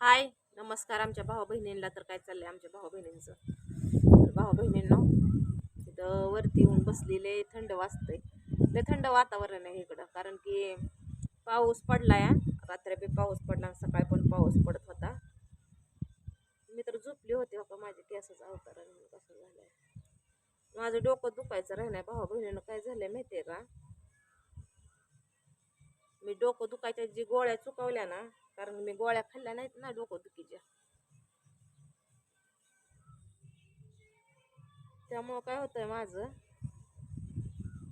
हाय नमस्कार आमच्या भाऊ बहिणींना तर काय चाललंय आमच्या भाऊ बहिणींचं तर भाऊ बहिणींना तिथं वरती येऊन बसलेले थंड वाजतंय. लय थंड वातावरण आहे इकडं कारण की पाऊस पडलाय रात्री बी पाऊस पडला आणि सकाळी पण पाऊस पडत होता. मी तर झोपली होते बाबा माझ्या केसच अवतार कसं झालंय. माझं डोकं दुखायचं राहिलंय भाऊ बहिणीनं काय झालंय माहितीये का? मी डोकं दुखायच्या जी गोळ्या चुकवल्या ना कारण मी गोळ्या खाल्ल्या नाहीत ना डोकं दुखीच्या त्यामुळं काय होतंय माझं?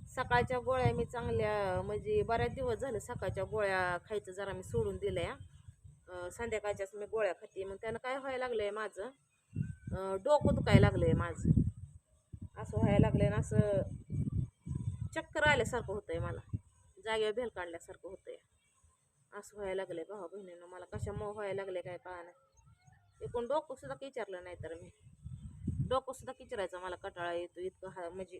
सकाळच्या गोळ्या मी चांगल्या म्हणजे बऱ्याच दिवस झाले सकाळच्या गोळ्या खायचं जरा मी सोडून दिल्या. संध्याकाळच्याच मी गोळ्या खाते. मग त्यानं काय व्हायला लागलंय माझं? डोकं दुखायला लागलंय माझं. असं व्हायला लागलंय ना असं चक्कर आल्यासारखं होतंय मला. जागेवर भेल काढल्यासारखं होतंय. असं व्हायला लागलंय भावा बहिणीनं मला कशामुळं व्हायला लागले काय कळा नाही एकूण डोकं सुद्धा विचारलं नाही तर मी. डोकं सुद्धा किचरायचं मला कटाळा येतो इतकं हा म्हणजे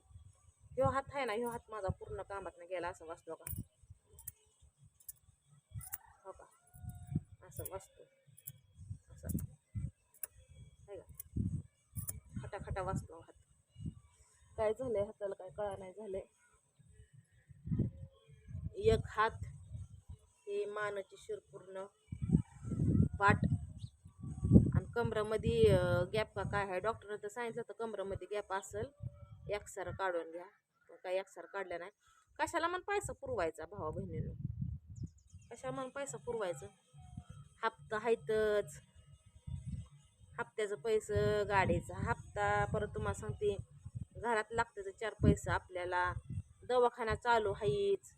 ह्यो हात आहे ना ह्यो हात माझा पूर्ण कामात गेला असं वाचतो का? हो का? असं वाचतो. असं. आहे का? खटा खटा वाचतो हात. काय झालंय हाताला काय कळा नाही झालंय. एक हात ते मानाची शिर पूर्ण पाठ. आणि कमरामध्ये गॅप का काय आहे? डॉक्टरनं तर सांगितलं तर कमरामध्ये गॅप असेल एकसार काढून घ्या. पण काय एकसार काढला नाही. कशाला मन पैसा पुरवायचा भावा बहिणीनं? कशाला मन पैसा पुरवायचं? हप्ता आहेतच हप्त्याचं पैसं गाडीचा. हप्ता परत तुम्हाला सांगते घरात लागतं चार पैसे आपल्याला. दवाखाना चालू आहेच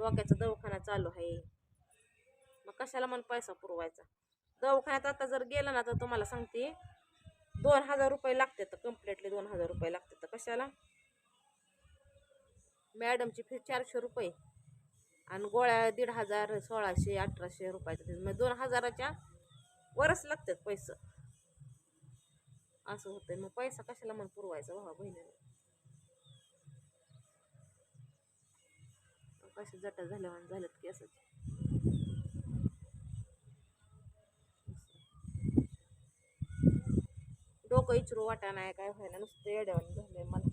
डोक्याचा दवाखाना चालू आहे. मग कशाला मन पैसा पुरवायचा? दवाखान्यात आता जर गेलं ना तर तुम्हाला सांगते दोन हजार रुपये लागतात कम्प्लिटली दोन हजार रुपये लागतात कशाला? मॅडमची फी चारशे रुपये आणि गोळ्या दीड हजार सोळाशे अठराशे रुपयाचं मग म्हणजे दोन हजाराच्या वरच लागतात पैसे. असं होतंय. मग पैसा कशाला मन पुरवायचा भावा बहिणीला? कसे जटा झाल्या म्हणून झाल्यात केसाचे डोकं इचरू वाटा नाही काय व्हायला नुसतं येड्यावर झालंय मला.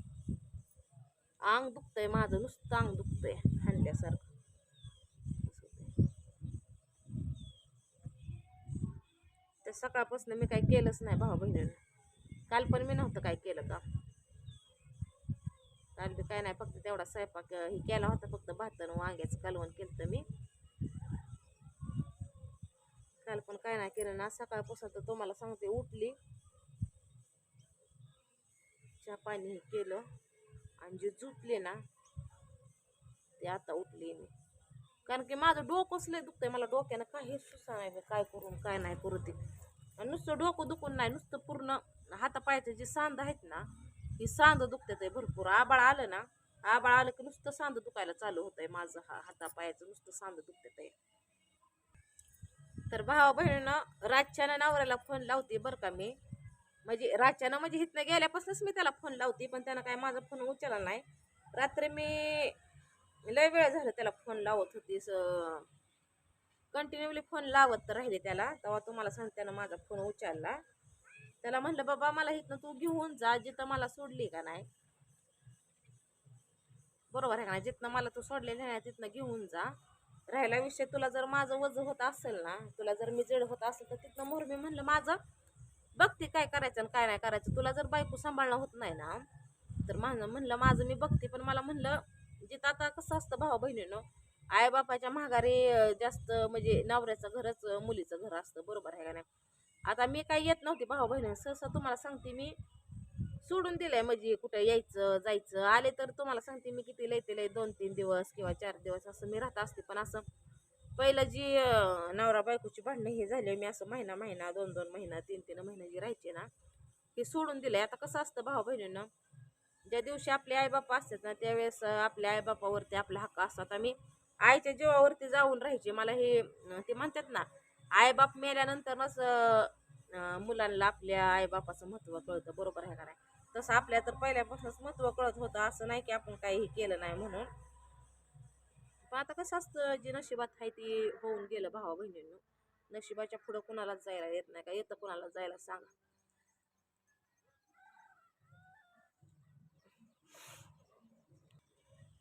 अंग दुखतंय माझं नुसतं अंग दुखतंय हांड्यासारखं असं सकाळपासून मी काय केलंच नाही भाऊ बहिणीनं काल पण मी नव्हतं काय केलं का काल बी काय नाही फक्त तेवढा स्वयंपाक हे केला होता फक्त भातन वांग्याचं कालवण केलं तर मी. काल पण काय नाही केलं ना सकाळपासून तर तुम्हाला सांगते उठली. चहा पाणी हे केलं आणि जे झोपले ना ते आता उठली मी. कारण की माझं डोकंच लय दुखतंय मला डोक्यानं काही सुसा नाही काय करून काय नाही करू ते. नुसतं डोकं दुखून नाही नुसतं पूर्ण हातापायचं जे सांद आहेत ना ही सांद दुखते आहे भरपूर. आबाळ आलं ना आबाळ आलं की नुसतं सांद दुखायला चालू होतंय माझं हा हातापायाचं नुसतं सांद दुखते आहे. तर भावा बहिणीनं रातच्यानं नवऱ्याला फोन लावते बरं का मी. म्हणजे रातच्यानं म्हणजे इथनं गेल्यापासूनच मी त्याला फोन लावते पण त्यानं काय माझा फोन उचलला नाही. रात्री मी लय वेळ झालं त्याला फोन लावत होती कंटिन्युअली फोन लावत तर राहिले त्याला. तेव्हा तुम्हाला सांग त्यानं माझा फोन उचलला. त्याला म्हणलं बाबा मला इथनं तू घेऊन जा जिथं मला सोडली का नाही. बरोबर आहे का नाही? जिथनं मला तू सोडलेलं नाही तिथनं घेऊन जा. राहिला विषय तुला जर माझं वज होत असेल ना तुला जर मी जड होत असेल तर तिथनं मोरमी म्हणलं माझं? बघते काय करायचं आणि काय नाही करायचं. तुला जर बायको सांभाळणं होत नाही ना तर माझं म्हणलं माझं मी बघते पण मला म्हणलं जिथं आता कसं असतं भावा बहिणीनं आई बापाच्या माघारी जास्त म्हणजे नवऱ्याचं घरच मुलीचं घर असतं. बरोबर आहे का नाही? आता मी काही येत नव्हती. भाऊ बहिणी सहसा तुम्हाला सांगते मी. सोडून दिलंय म्हणजे कुठं यायचं जायचं. आले तर तुम्हाला सांगते मी किती लय ते लय दोन तीन दिवस किंवा चार दिवस असं मी राहत असते. पण असं पहिलं जी नवरा बायकोची भांडणं हे झाले मी असं महिना महिना दोन दोन महिना तीन तीन महिना जी राहायचे ना ते सोडून दिलंय. आता कसं असतं भाऊ बहिणीनं ज्या दिवशी आपले आईबापा असतात ना त्यावेळेस आपल्या आईबापावरती आपला हक्क असतात आम्ही आईच्या जीवावरती जाऊन राहायचे. मला हे ते म्हणतात ना आईबाप मेल्यानंतरच मुलांना आपल्या आईबापाचं महत्त्व कळतं. बरोबर आहे का नाही? तसं आपल्या तर पहिल्यापासूनच महत्त्व कळत होतं. असं नाही की आपण काही केलं नाही म्हणून. पण आता कसं असतं जे नशिबात आहे ती होऊन गेलं भावा बहिणींनो. नशिबाच्या पुढं कुणालाच जायला येत नाही का? येतं कुणाला जायला सांगा.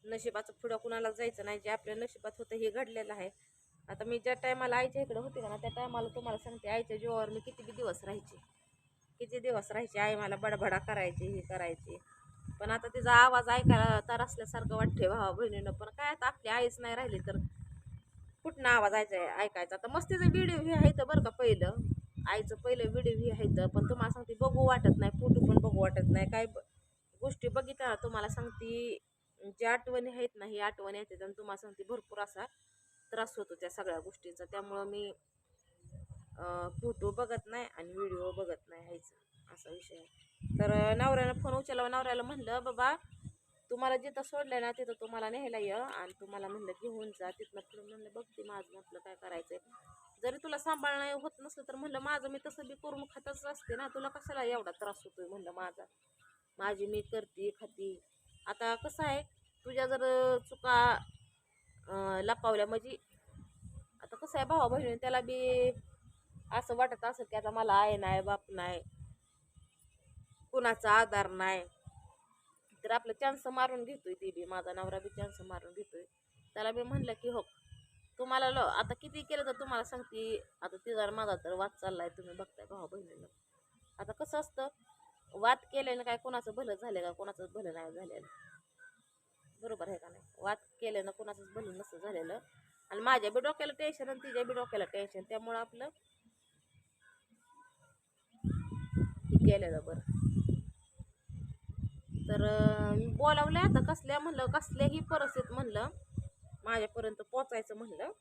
नशिबाचं पुढं कुणाला जायचं नाही? जे आपल्या नशिबात होतं हे घडलेलं आहे. आता मी ज्या टायमाला आईच्या इकडे होते का ना त्या टायमाला तुम्हाला सांगते आईच्या जीवावर मी किती बी दिवस राहायचे. किती दिवस राहायचे आई मला बडबडा करायची हे करायची. पण आता तिचा आवाज ऐकायला तर असल्यासारखं वाटते भावा बहिणीनं. पण काय आता आपली आईच नाही राहिली तर कुठनं आवाज ऐकायचा ऐकायचा? आता मस्तीचं व्हिडिओ हे आहे तर बरं का पहिलं. आईचं पहिलं व्हिडिओ हे आहे तर. पण तुम्हाला सांगते बघू वाटत नाही फोटो पण बघू वाटत नाही. काय गोष्टी बघितल्या ना तुम्हाला सांगते ज्या आठवणी आहेत ना ही आठवणी आहेत आणि तुम्हाला सांगते भरपूर असा त्रास होतो त्या सगळ्या गोष्टींचा. त्यामुळं मी फोटो बघत नाही आणि व्हिडिओ बघत नाही ह्याचा. असा विषय तर नवऱ्यानं फोन उचलला नवऱ्याला म्हणलं बाबा तुम्हाला जिथं सोडलं ना तिथं तुम्हाला न्यायला ये आणि तुम्हाला म्हणलं घेऊन जा तिथनं फिरून म्हणलं बघते माझं म्हटलं काय करायचंय. जरी तुला सांभाळणं होत नसलं तर म्हणलं माझं मी तसं बी करून खातच असते ना तुला कशाला एवढा त्रास होतोय? म्हणलं माझा. माझी मी करते खाती. आता कसं आहे तुझ्या जर चुका लपावल्या. म्हणजे आता कसं आहे भावा बहिणी त्याला बी असं वाटत असं की आता मला आई नाही बाप नाही कुणाचा आधार नाही. तर आपलं चान्स मारून घेतोय ती बी माझा नवरा बी चान्स मारून घेतोय. त्याला मी म्हणलं की हो तुम्हाला ल आता किती केलं तर तुम्हाला सांगते आता तिचा माझा तर वाद चाललाय तुम्ही बघताय भावा बहिणीला आता कसं असतं वाद केल्याने काय कोणाचं भलं झालं का कोणाचं भलं नाही झालेलं? बरोबर आहे का नाही? वाद केल्यानं कोणाचंच भलं नसतं झालेलं. आणि माझ्या बी डोक्याला टेन्शन आणि तिच्या बी डोक्याला टेन्शन त्यामुळं आपलं गेलेलं बरं. तर मी बोलावलं आता कसल्या म्हणलं कसल्याही परिस्थितीत म्हणलं माझ्यापर्यंत पोचायचं म्हणलं.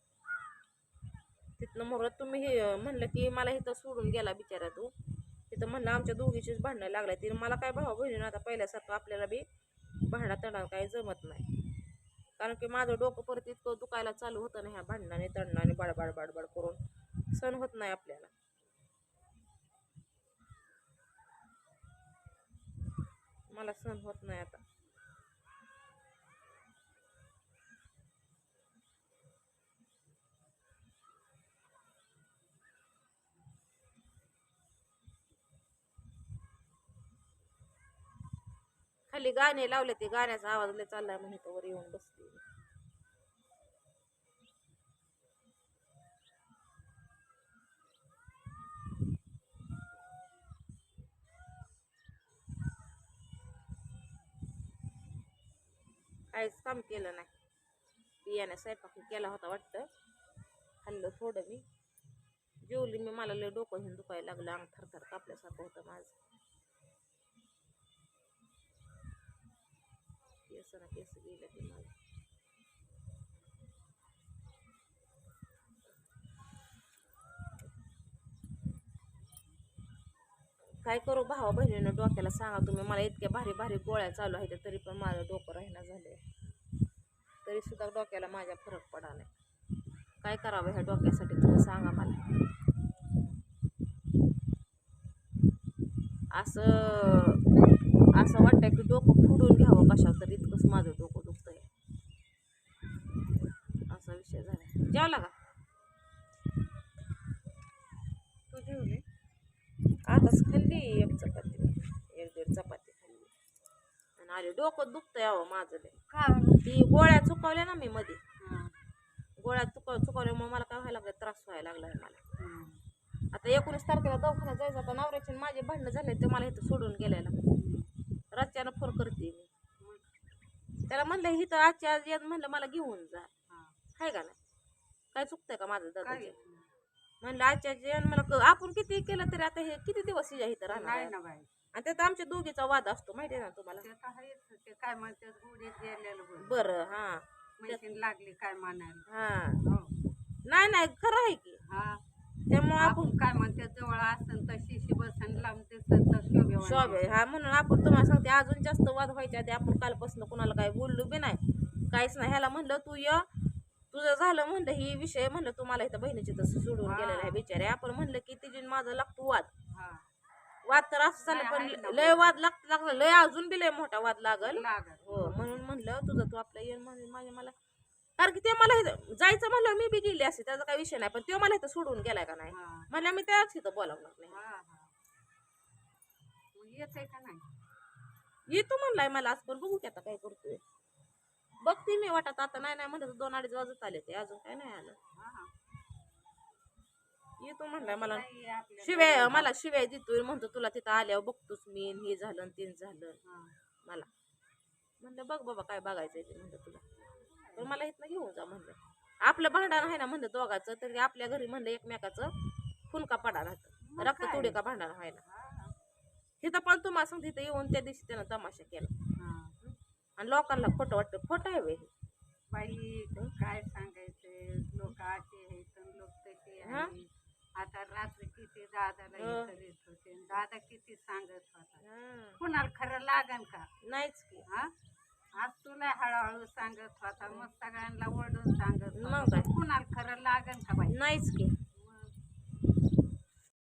तिथनं मग तुम्ही हे म्हणलं की मला इथं सोडून गेला बिचारा तू. तिथं म्हणलं आमच्या दोघीचीच भांडणं लागल्या तिने मला काय भावा बहिणी आता पहिल्यासारखं आपल्याला बी भांडा तडा काही जमत नाही. कारण की माझं डोकं परत इतकं दुखायला चालू होतं ना ह्या भांडणाने तणणाने बडबड बडबड करून सण होत नाही आपल्याला. मला सण होत नाही आता. खाली गाणे लावले ते गाण्याचा आवाज लय चाललाय म्हणे तो वर येऊन बसली काहीच काम केलं नाही. बियाणे स्वयंपाक केला होता वाटतं. खाल्लं थोडं मी. जेवली मी मला लय डोकं घेऊन दुखायला लागलं अंग थरथर कापल्यासारखं होतं माझं. केस ना केस गेले ते माझं काय करू भावा बहिणीनं डोक्याला सांगा तुम्ही मला इतक्या भारी भारी गोळ्या चालू आहेत तरी पण माझं डोकं राहिना झाले तरी सुद्धा डोक्याला माझ्या फरक पडा नाही. काय करावं ह्या डोक्यासाठी तुम्ही सांगा मला. असं असं वाटतंय की डोकं फुडून घ्यावं कशावर तरी. इतकंच माझं डोकं दुखतंय. असा विषय झाला जेवला का? तू जेवली? आताच खाल्ली एक चपाती. एक दीड चपाती खाल्ली. आणि आले डोकं दुखतंय अहो माझं का ती गोळ्या चुकवल्या ना मी मध्ये गोळ्या चुकव चुकवल्यामुळे मला काय व्हायला लागलं? त्रास व्हायला लागलाय मला. आता एकोणीस तारखेला दवाखान्यात जायचं आता नवऱ्याचे माझे भांडणं झाले ते मला इथं सोडून गेलेला. रातच्यानं फोन करते मी. त्याला म्हणलं इथं आजच्या आज येत म्हणलं मला घेऊन जा. आहे का नाही? काय चुकतंय का माझं दादा म्हणलं आजच्या आज येऊन मला क- आपण किती केलं तरी आता हे किती दिवस हिच्या इथं राहणार नाही आहे? ना बाई. आणि त्यात आमच्या दोघीचा वाद असतो माहिती आहे ना तुम्हाला? ते तर आहेच ते काय म्हणतात गुढीत गेलेलं बरं बरं हा. लागली काय म्हणायला? हा. हो. नाही नाही खरं आहे की. हा. त्यामुळे आपण आपण काय म्हणतात जवळ असन तर शिशी बसन लांब दिसन तर शॉप हा म्हणून आपण तुम्हाला सांगते अजून जास्त वाद व्हायच्या आधी आपण कालपासून कुणाला काय बोललो बी नाही. काहीच नाही. ह्याला म्हणलं तू य तुझं झालं म्हणलं ही विषय म्हणलं तुम्हाला इथं बहिणीची तसं सोडून हा. गेलेला आहे बिचारे आपण म्हणलं की तिची आणि माझं लागतो वाद. हा. वाद तर असं झालं नाही, आहे पण लय वाद लागत लागला लय अजून बी लय मोठा वाद लागल. लागल. हो म्हणून म्हणलं तुझं तू आपलं ये म्हणजे माझे मला कारण की ते मला जायचं म्हणलं मी बी गेली असते त्याचा काही विषय नाही. पण तो मला इथं सोडून गेलाय का नाही? म्हणलं मी त्याच इथं बोलावणार नाही. का नाही? येतो म्हणलाय मला आज पण बघू की आता काय करतोय. बघते मी वाटत आता नाही नाही म्हणलं तर दोन अडीच वाजत आले ते अजून काय नाही आलं. येतो म्हणलाय मला. शिव्या मला शिव्या देतोय म्हणतो तुला तिथं आल्यावर बघतोच मी हे झालं आणि तीन झालं. हा. मला. म्हणलं बघ बाबा काय बघायचंय ते म्हणलं तुला. पण मला इथनं घेऊन जा म्हणलं. आपलं भांडण आहे ना म्हणलं दोघाचं तर आपल्या घरी म्हणलं एकमेकाचं फुलका पडा राहतं. रक्त? तुडे का भांडण व्हायला हा, तिथं पण तुम्हाला सांगते इथं येऊन त्या दिवशी त्यानं तमाशा केला. आणि लोकांना खोटं वाटतं. खोटं आहे. बाई काय सांगायचे लोक असे आहेत लोक तसे आता रात्री किती दादाला होते दादा किती सांगत होता. कुणाला खरं लागन का? नाहीच की. हा? आज तुला हळूहळू सांगत होता मग सगळ्यांना ओरडून सांगत मग काय? कुणाला खरं लागन का बाई? नाहीच की.